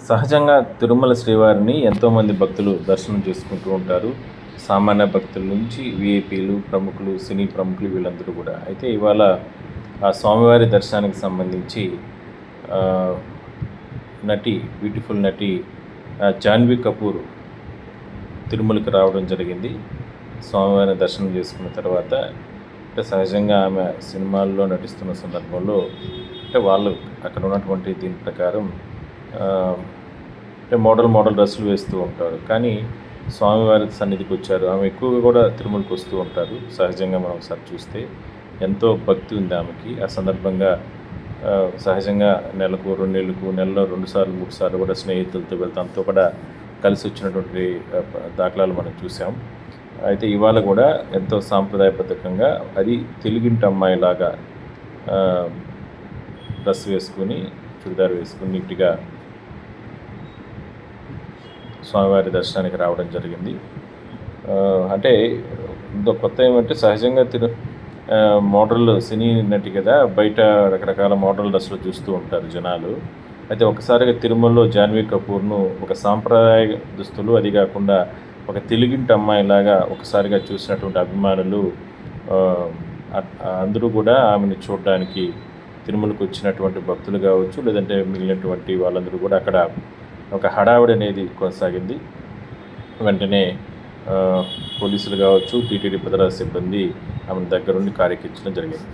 సహజంగా తిరుమల శ్రీవారిని ఎంతోమంది భక్తులు దర్శనం చేసుకుంటూ ఉంటారు. సామాన్య భక్తుల నుంచి విఐపీలు ప్రముఖులు సినీ ప్రముఖులు వీళ్ళందరూ కూడా. అయితే ఇవాళ ఆ స్వామివారి దర్శనానికి సంబంధించి నటి బ్యూటిఫుల్ నటి ఆ, జాన్వీ కపూర్ తిరుమలకి రావడం జరిగింది. స్వామివారిని దర్శనం చేసుకున్న తర్వాత అంటే సహజంగా ఆమె సినిమాల్లో నటిస్తున్న సందర్భంలో అంటే వాళ్ళు అక్కడ ఉన్నటువంటి దీని ప్రకారం మోడల్ మోడల్ డ్రెస్సులు వేస్తూ ఉంటారు. కానీ స్వామివారి సన్నిధికి వచ్చారు. ఆమె ఎక్కువగా కూడా తిరుమలకి వస్తూ ఉంటారు. సహజంగా మనం ఒకసారి చూస్తే ఎంతో భక్తి ఉంది ఆమెకి. ఆ సందర్భంగా సహజంగా నెలకు రెండు నెలలకు నెలలో రెండు సార్లు మూడు సార్లు కూడా స్నేహితులతో వెళ్తాంతో కూడా కలిసి వచ్చినటువంటి దాఖలాలు మనం చూసాం అయితే ఇవాళ కూడా ఎంతో సాంప్రదాయబద్ధకంగా అది తెలుగింటి అమ్మాయిలాగా డ్రెస్ వేసుకుని చుడిదార్ వేసుకుని నీట్గా స్వామివారి దర్శనానికి రావడం జరిగింది. అంటే ఇంకో కొత్త ఏమంటే సహజంగా తిరు మోడల్ సినీ నటి కదా బయట రకరకాల మోడల్ డ్రెస్సులు చూస్తూ ఉంటారు జనాలు. అయితే ఒకసారిగా తిరుమలలో జాన్వీ కపూర్ను ఒక సాంప్రదాయ దుస్తులు అది కాకుండా ఒక తెలుగింటి అమ్మాయిలాగా ఒకసారిగా చూసినటువంటి అభిమానులు అందరూ కూడా ఆమెను చూడడానికి తిరుమలకు వచ్చినటువంటి భక్తులు కావచ్చు లేదంటే మిగిలినటువంటి వాళ్ళందరూ కూడా అక్కడ ఒక హడావిడి అనేది కొనసాగింది. వెంటనే పోలీసులు కావచ్చు టీటీడీ భద్రతా సిబ్బంది ఆమె దగ్గరుండి కారెక్కించడం జరిగింది.